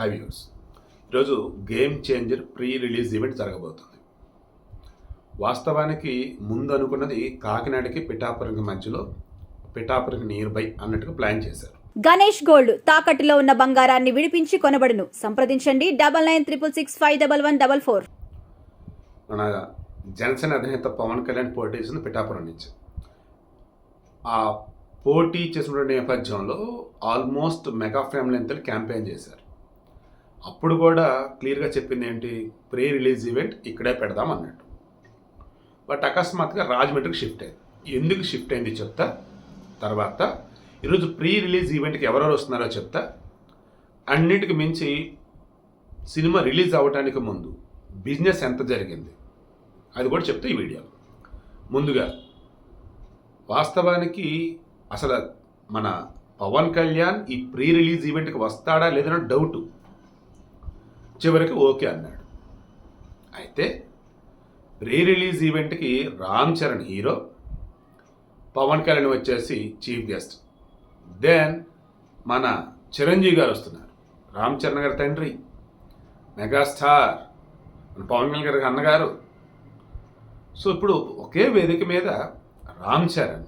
High views ఈరోజు game changer pre release event జరగబోతుంది. వాస్తవానికి ముందు అనుకున్నది కాకినాడకి పిఠాపురంకి మధ్యలో పిఠాపురంకి నియర్ బై అన్నట్టుగా ప్లాన్ చేశారు. గణేష్ గోల్డ్ తాకట్టులో ఉన్న బంగారాన్ని విడిపించి కొనబడును. సంప్రదించండి double nine triple six five double one double four. మన జనసేన అధినేత పవన్ కళ్యాణ్ పోటీ చేసింది పిఠాపురం నుంచి. ఆ పోటీ చేసిన నేపథ్యంలో ఆల్మోస్ట్ మెగా ఫ్యామిలీ అంతా క్యాంపెయిన్ చేశారు. అప్పుడు కూడా క్లియర్గా చెప్పింది ఏంటి? ప్రీ రిలీజ్ ఈవెంట్ ఇక్కడే పెడదాం అన్నట్టు. బట్ అకస్మాత్తుగా రాజమండ్రికి షిఫ్ట్ అయింది. ఎందుకు షిఫ్ట్ అయింది చెప్తా? తర్వాత ఈరోజు ప్రీ రిలీజ్ ఈవెంట్కి ఎవరెవరు వస్తున్నారో చెప్తా. అన్నిటికి మించి సినిమా రిలీజ్ అవ్వడానికి ముందు బిజినెస్ ఎంత జరిగింది? అది కూడా చెప్తా ఈ వీడియో. ముందుగా వాస్తవానికి అసలు మన పవన్ కళ్యాణ్ ఈ ప్రీ రిలీజ్ ఈవెంట్కి వస్తాడా లేదన్న డౌట్. చివరికి ఓకే అన్నాడు. అయితే ప్రీ రిలీజ్ ఈవెంట్కి రామ్ చరణ్ హీరో పవన్ కళ్యాణ్ వచ్చేసి చీఫ్ గెస్ట్. దెన్ మన చిరంజీవి గారు వస్తున్నారు. రామ్ చరణ్ గారి తండ్రి మెగాస్టార్ పవన్ కళ్యాణ్ గారి అన్నగారు. సో ఇప్పుడు ఒకే వేదిక మీద Ram Charan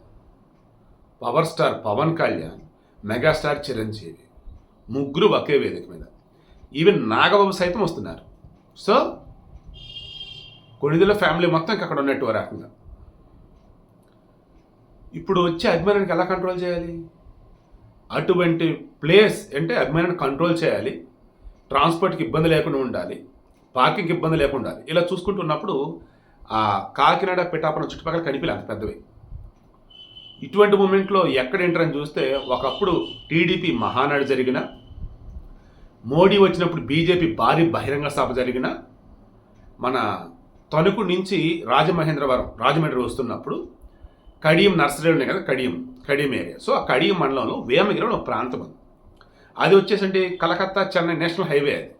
power star Pawan Kalyan megastar Chiranjeevi ముగ్గురు ఒకే వేదిక మీద. ఈవెన్ నాగబాబు సైతం వస్తున్నారు. సో కొణిదల ఫ్యామిలీ మొత్తం ఇంకా అక్కడ ఉన్నట్టు రకంగా ఇప్పుడు వచ్చే అభిమానానికి ఎలా కంట్రోల్ చేయాలి? అటువంటి ప్లేస్ అంటే అభిమానాన్ని కంట్రోల్ చేయాలి. ట్రాన్స్పోర్ట్కి ఇబ్బంది లేకుండా ఉండాలి. పార్కింగ్కి ఇబ్బంది లేకుండా ఉండాలి. ఇలా చూసుకుంటున్నప్పుడు ఆ కాకినాడ పిఠాపురం చుట్టుపక్కల కనిపించలే అంత పెద్దవి. ఇటువంటి మూమెంట్లో ఎక్కడ ఏంటని చూస్తే ఒకప్పుడు టీడీపీ మహానాడు జరిగిన మోడీ వచ్చినప్పుడు బీజేపీ భారీ బహిరంగ సభ జరిగిన మన తణుకు నుంచి రాజమహేంద్రవరం రాజమండ్రి వస్తున్నప్పుడు కడియం నర్సరీ ఉన్నాయి కదా కడియం కడియం ఏరియా సో ఆ కడియం మండలంలో వేమగిరిలో ఒక ప్రాంతం ఉంది. అది వచ్చేసంటే కలకత్తా చెన్నై నేషనల్ హైవే అది.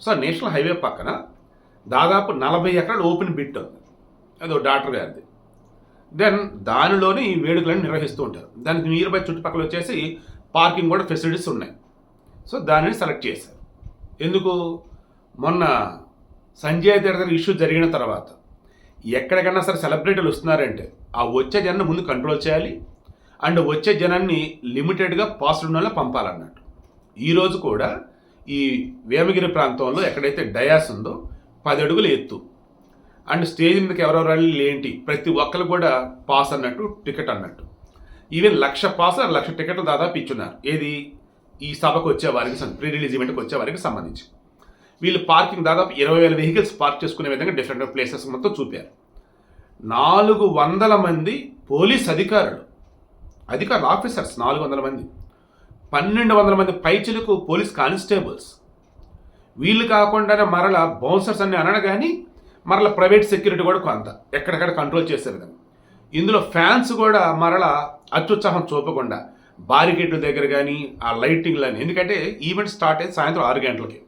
సో ఆ నేషనల్ హైవే పక్కన దాదాపు నలభై ఎకరాలు ఓపెన్ బిట్ ఉంది. అది ఒక డాక్టర్ గారిది. దెన్ దానిలోనే ఈ వేడుకలను నిర్వహిస్తూ ఉంటారు. దానికి నియర్ బై చుట్టుపక్కల వచ్చేసి పార్కింగ్ కూడా ఫెసిలిటీస్ ఉన్నాయి. సో దానిని సెలెక్ట్ చేశారు. ఎందుకు? మొన్న సంజయ్ దగ్గర ఇష్యూ జరిగిన తర్వాత ఎక్కడికైనా సరే సెలబ్రిటీలు వస్తున్నారంటే ఆ వచ్చే జనాన్ని ముందు కంట్రోల్ చేయాలి. అండ్ వచ్చే జనాన్ని లిమిటెడ్గా పాజిటివ్ నెలలో పంపాలన్నట్టు. ఈరోజు కూడా ఈ వేమగిరి ప్రాంతంలో ఎక్కడైతే డయాస్ ఉందో పది అడుగులు ఎత్తు. అండ్ స్టేజ్ మీదకి ఎవరెవరు వెళ్ళి ఏంటి? ప్రతి ఒక్కరు కూడా పాస్ అన్నట్టు టికెట్ అన్నట్టు. ఈవెన్ లక్ష పాస్ లక్ష టికెట్లు దాదాపు ఇచ్చున్నారు. ఏది? ఈ సభకు వచ్చే వారికి ప్రీ రిలీజ్ ఈవెంట్కి వచ్చే వారికి సంబంధించి. వీళ్ళు పార్కింగ్ దాదాపు ఇరవై వేల వెహికల్స్ పార్క్ చేసుకునే విధంగా డిఫరెంట్ ప్లేసెస్ మొత్తం చూపారు. నాలుగు వందల మంది పోలీస్ అధికారులు అధికారులు ఆఫీసర్స్ నాలుగు వందల మంది పన్నెండు వందల మంది పైచులకు పోలీస్ కానిస్టేబుల్స్. వీళ్ళు కాకుండానే మరల బౌన్సర్స్ అన్ని అనడు కానీ మరల ప్రైవేట్ సెక్యూరిటీ కూడా కొంత ఎక్కడెక్కడ కంట్రోల్ చేసే విధంగా. ఇందులో ఫ్యాన్స్ కూడా మరల అత్యుత్సాహం చూపకుండా బారికేట్ల దగ్గర కానీ ఆ లైటింగ్లని ఎందుకంటే ఈవెంట్ స్టార్ట్ అయ్యి సాయంత్రం ఆరు గంటలకి.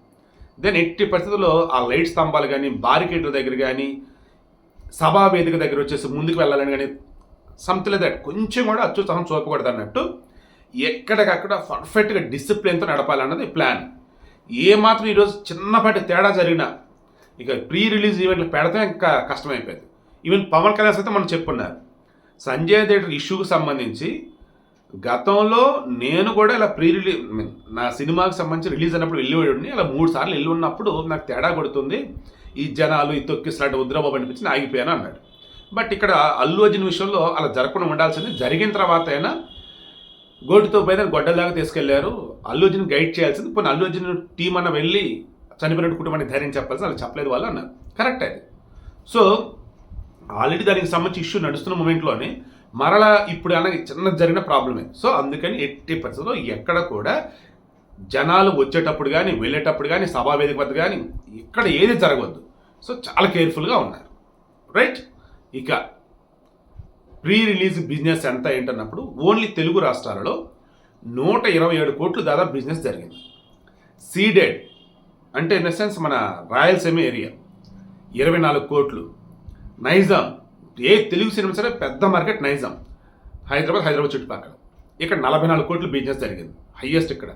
దెన్ ఎట్టి పరిస్థితుల్లో ఆ లైట్ స్తంభాలు కానీ బారికేట్ల దగ్గర కానీ సభా వేదిక దగ్గర వచ్చేసి ముందుకు వెళ్ళాలని కానీ సంథింగ్ దట్ కొంచెం కూడా అత్యుత్సాహం చూపకూడదు అన్నట్టు ఎక్కడికక్కడ పర్ఫెక్ట్గా డిసిప్లిన్తో నడపాలన్నది ప్లాన్ ఏమాత్రం ఈరోజు చిన్నపాటి తేడా జరిగినా ఇక ప్రీ రిలీజ్ ఈవెంట్లు పెడితే ఇంకా కష్టమైపోయింది. ఈవెన్ పవన్ కళ్యాణ్ అయితే మనం చెప్పున్నారు సంజయ్ థియేటర్ ఇష్యూకి సంబంధించి గతంలో నేను కూడా ఇలా ప్రీ రిలీజ్ నా సినిమాకి సంబంధించి రిలీజ్ అయినప్పుడు వెళ్ళి అలా మూడు సార్లు వెళ్ళి ఉన్నప్పుడు నాకు తేడా కొడుతుంది. ఈ జనాలు ఈ తొక్కిసలాట ఉద్రబాబు అనిపించి ఆగిపోయాను అన్నాడు. బట్ ఇక్కడ అల్లు అర్జున్ విషయంలో అలా జరగకుండా ఉండాల్సింది జరిగిన తర్వాత అయినా గోటితో పోయిన గొడ్డలాగా తీసుకెళ్ళారు. అల్లు అర్జున్ గైడ్ చేయాల్సింది పోనీ అల్లు అర్జున్ టీం అన్న వెళ్ళి చనిపోయిన కుటుంబానికి ధైర్యం చెప్పాల్సింది అలా చెప్పలేదు వాళ్ళు అన్నారు. కరెక్ట్ అది. సో ఆల్రెడీ దానికి సంబంధించి ఇష్యూ నడుస్తున్న మూమెంట్లోనే మరలా ఇప్పుడు అనగా చిన్న జరిగిన ప్రాబ్లమే. సో అందుకని ఎట్టి పరిస్థితుల్లో ఎక్కడ కూడా జనాలు వచ్చేటప్పుడు కానీ వెళ్ళేటప్పుడు కానీ సభా వేదిక వద్ద కానీ ఇక్కడ ఏది జరగవద్దు. సో చాలా కేర్ఫుల్గా ఉన్నారు. రైట్ ఇక ప్రీ రిలీజ్ బిజినెస్ ఎంత ఏంటన్నప్పుడు ఓన్లీ తెలుగు రాష్ట్రాలలో నూట ఇరవై ఏడు కోట్లు దాదాపు బిజినెస్ జరిగింది. సీడెడ్ అంటే ఇన్ ద సెన్స్ మన రాయలసీమ ఏరియా ఇరవై నాలుగు కోట్లు. నైజాం ఏ తెలుగు సినిమా సరే పెద్ద మార్కెట్ నైజాం. హైదరాబాద్ హైదరాబాద్ చుట్టుపక్కల. ఇక్కడ నలభై నాలుగు కోట్లు బిజినెస్ జరిగింది. హయ్యెస్ట్ ఇక్కడ.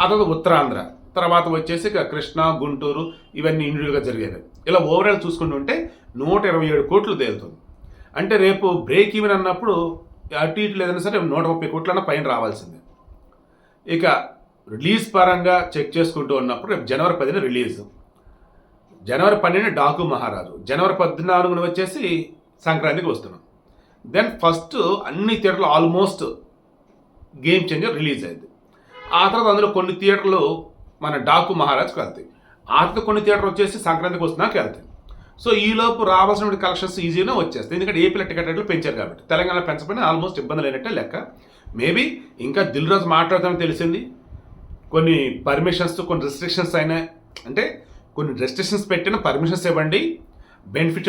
ఆ తర్వాత ఉత్తరాంధ్ర. తర్వాత వచ్చేసి ఇక కృష్ణా గుంటూరు ఇవన్నీ ఇండివిజువల్గా జరిగేవి ఇలా ఓవరాల్ చూసుకుంటుంటే నూట ఇరవై ఏడు కోట్లు తేలుతుంది. అంటే రేపు బ్రేక్ ఈవెన్ అన్నప్పుడు అటు ఇటు లేదన్నా సరే నూట ముప్పై కోట్లన్నా పైన రావాల్సిందే. ఇక రిలీజ్ పరంగా చెక్ చేసుకుంటూ ఉన్నప్పుడు రేపు జనవరి పదిన రిలీజ్ జనవరి పన్నెండు డాకు మహారాజు. జనవరి పద్నాలుగున వచ్చేసి సంక్రాంతికి వస్తున్నాం. దెన్ ఫస్ట్ అన్ని థియేటర్లు ఆల్మోస్ట్ గేమ్ చేంజర్ రిలీజ్ అయింది. ఆ తర్వాత అందులో కొన్ని థియేటర్లు మన డాకు మహారాజ్కి వెళ్తాయి ఆ తర్వాత కొన్ని థియేటర్ వచ్చేసి సంక్రాంతికి వస్తున్నాక వెళ్తాయి సో ఈలోపు రావాల్సిన కలెక్షన్స్ ఈజీగా వచ్చేస్తాయి. ఎందుకంటే ఏపీలో టికెట్ రేట్లు పెంచారు కాబట్టి. తెలంగాణ పెంచకపోయినా ఆల్మోస్ట్ ఇబ్బంది లేనట్టే లెక్క. మేబీ ఇంకా దిల్ రాజు మాట్లాడతామని తెలిసింది. కొన్ని పర్మిషన్స్ కొన్ని రెస్ట్రిక్షన్స్ అయినాయి అంటే కొన్ని రెస్ట్రిక్షన్స్ పెట్టిన పర్మిషన్స్ ఇవ్వండి. బెనిఫిట్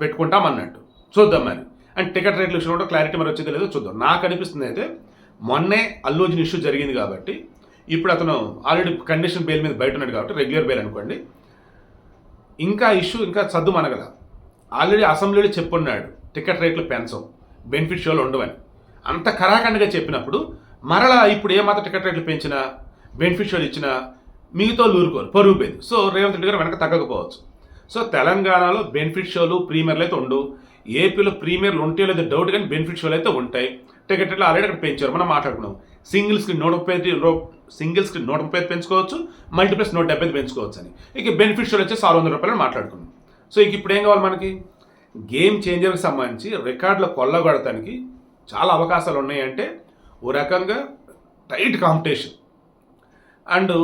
పెట్టుకుంటాం అన్నట్టు చూద్దాం మరి. అండ్ టికెట్ రేట్ల విషయంలో కూడా క్లారిటీ మరి వచ్చేది లేదో చూద్దాం. నాకు అనిపిస్తుంది అయితే మొన్నే అల్లు ఇష్యూ జరిగింది కాబట్టి ఇప్పుడు అతను ఆల్రెడీ కండిషన్ బెయిల్ మీద బయట ఉన్నాడు కాబట్టి రెగ్యులర్ బెయిల్ అనుకోండి. ఇంకా ఇష్యూ ఇంకా సద్దు మనగల. ఆల్రెడీ అసెంబ్లీలో చెప్పున్నాడు టికెట్ రేట్లు పెంచం బెనిఫిట్ ఉండవని. అంత కరాఖండగా చెప్పినప్పుడు మరలా ఇప్పుడు ఏమాత్రం టికెట్ రేట్లు పెంచినా బెనిఫిట్ షోలు ఇచ్చినా మిగతా ఊరుకోరు పరుగు పోయింది. సో రేవంత్ రెడ్డి గారు వెనక తగ్గకపోవచ్చు. సో తెలంగాణలో బెనిఫిట్ షోలు ప్రీమియర్లు అయితే ఉండవు. ఏపీలో ప్రీమియర్లు ఉంటే లేదా డౌట్ కానీ బెనిఫిట్ షోలు అయితే ఉంటాయి. టికెట్ ఆల్రెడీ అక్కడ పెంచారు మనం మాట్లాడుకున్నాం. సింగిల్ స్క్రీన్ నూట ముప్పై ఐదు సింగిల్ స్క్రీన్ నూట ముప్పై పెంచుకోవచ్చు మల్టీప్లెక్స్ నూట డెబ్బై పెంచుకోవచ్చు అని ఇక బెనిఫిట్ షోలు వచ్చేసి ఆరు వందల రూపాయలు మాట్లాడుకున్నాం. సో ఇక ఇప్పుడు ఏం కావాలి మనకి? గేమ్ చేంజర్కి సంబంధించి రికార్డులు కొల్లగొడటానికి చాలా అవకాశాలు ఉన్నాయంటే ఓ రకంగా టైట్ కాంపిటీషన్. అండ్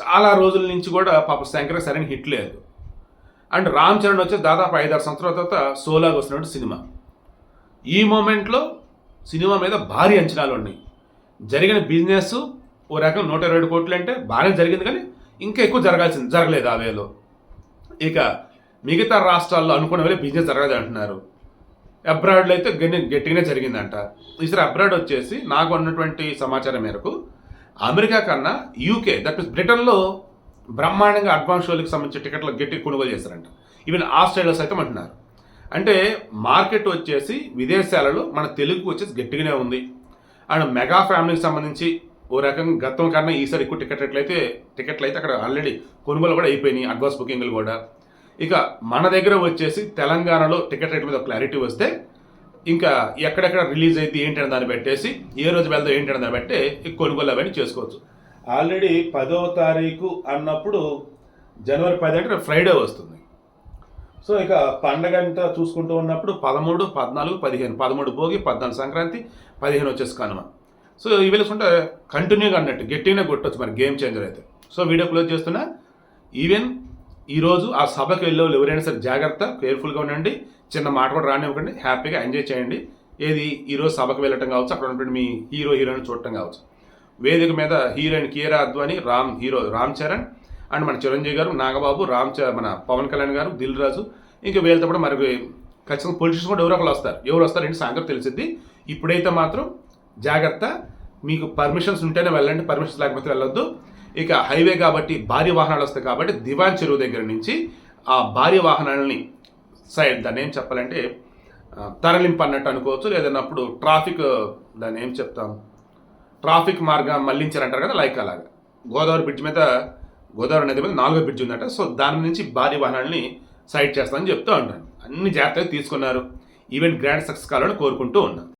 చాలా రోజుల నుంచి కూడా పాప శంకర్ సరైన హిట్ లేదు. అండ్ రామ్ చరణ్ వచ్చి దాదాపు ఐదారు సంవత్సరాల తర్వాత సోలాగా వస్తున్నట్టు సినిమా. ఈ మూమెంట్లో సినిమా మీద భారీ అంచనాలు ఉన్నాయి. జరిగిన బిజినెస్ ఓ రకం నూట ఇరవై కోట్లు అంటే బాగానే జరిగింది కానీ ఇంకా ఎక్కువ జరగాల్సింది జరగలేదు ఆ వేలో. ఇక మిగతా రాష్ట్రాల్లో అనుకున్న వేళ బిజినెస్ జరగదు అంటున్నారు. అబ్రాడ్లో అయితే గట్టి గట్టిగానే జరిగిందంట. ఈసారి అబ్రాడ్ వచ్చేసి నాకు ఉన్నటువంటి సమాచారం మేరకు అమెరికా కన్నా యూకే దట్ మీన్స్ బ్రిటన్లో బ్రహ్మాండంగా అడ్వాన్స్ షోలకు సంబంధించిన టికెట్లు గట్టి కొనుగోలు చేశారంట. ఈవెన్ ఆస్ట్రేలియా సైతం అంటున్నారు. అంటే మార్కెట్ వచ్చేసి విదేశాలలో మన తెలుగు వచ్చేసి గట్టిగానే ఉంది. అండ్ మెగా ఫ్యామిలీకి సంబంధించి ఓ రకంగా గతం కన్నా ఈసారి ఎక్కువ టికెట్ రేట్లు అయితే టికెట్లు అయితే అక్కడ ఆల్రెడీ కొనుగోలు కూడా అయిపోయినాయి అడ్వాన్స్ బుకింగ్లు కూడా. ఇక మన దగ్గర వచ్చేసి తెలంగాణలో టికెట్ రేట్ మీద క్లారిటీ వస్తే ఇంకా ఎక్కడెక్కడ రిలీజ్ అయితే ఏంటి అని దాన్ని పెట్టేసి ఏ రోజు వెళ్దాం ఏంటి అని దాన్ని బట్టి కొనుగోలు అవన్నీ చేసుకోవచ్చు. ఆల్రెడీ పదో తారీఖు అన్నప్పుడు జనవరి పది అంటే ఫ్రైడే వస్తుంది. సో ఇక పండగ అంతా చూసుకుంటూ ఉన్నప్పుడు పదమూడు పద్నాలుగు పదిహేను. పదమూడు భోగి పద్నాలుగు సంక్రాంతి పదిహేను వచ్చేసి కనుమ. సో ఇవి వెళ్ళుకుంటే కంటిన్యూగా అన్నట్టు గట్టిగానే కొట్టచ్చు మరి గేమ్ చేంజర్ అయితే. సో వీడియో క్లోజ్ చేస్తున్నా. ఈవెన్ ఈరోజు ఆ సభకు వెళ్ళే వాళ్ళు ఎవరైనా సరే జాగ్రత్త కేర్ఫుల్గా ఉండండి. చిన్న మాట కూడా రానివ్వకండి. హ్యాపీగా ఎంజాయ్ చేయండి. ఏది ఈరోజు సభకు వెళ్ళటం కావచ్చు అక్కడ ఉన్నటువంటి మీ హీరో హీరోయిన్ చూడటం కావచ్చు. వేదిక మీద heroine Kiara Advani Ram hero Ram Charan and మన చిరంజీవి గారు నాగబాబు రామ్ మన పవన్ కళ్యాణ్ గారు దిల్ రాజు ఇంకా వీళ్ళతో కూడా మరి ఖచ్చితంగా పొలిటిషియన్స్ కూడా ఎవరో ఒకరు వస్తారు. ఎవరు వస్తారంటే సాయంత్రం తెలిసింది ఇప్పుడైతే మాత్రం జాగ్రత్త మీకు పర్మిషన్స్ ఉంటేనే వెళ్ళండి పర్మిషన్స్ లేకపోతే వెళ్ళొద్దు. ఇక హైవే కాబట్టి భారీ వాహనాలు వస్తాయి కాబట్టి దివాన్ చెరువు దగ్గర నుంచి ఆ భారీ వాహనాలని సైడ్ దాన్ని ఏం చెప్పాలంటే తరలింపు అన్నట్టు అనుకోవచ్చు. లేదన్నప్పుడు ట్రాఫిక్ దాన్ని ఏం చెప్తాము ట్రాఫిక్ మార్గం మళ్ళించారంటారు కదా లైక్ అలాగా. గోదావరి బ్రిడ్జ్ మీద గోదావరి నది మీద నాలుగో బ్రిడ్జ్ ఉందట. సో దాని నుంచి భారీ వాహనాలని సైడ్ చేస్తామని చెప్తూ ఉంటాను. అన్ని జాగ్రత్తలు తీసుకున్నారు. ఈవెంట్ గ్రాండ్ సక్సెస్ కావాలని కోరుకుంటూ ఉన్నాను.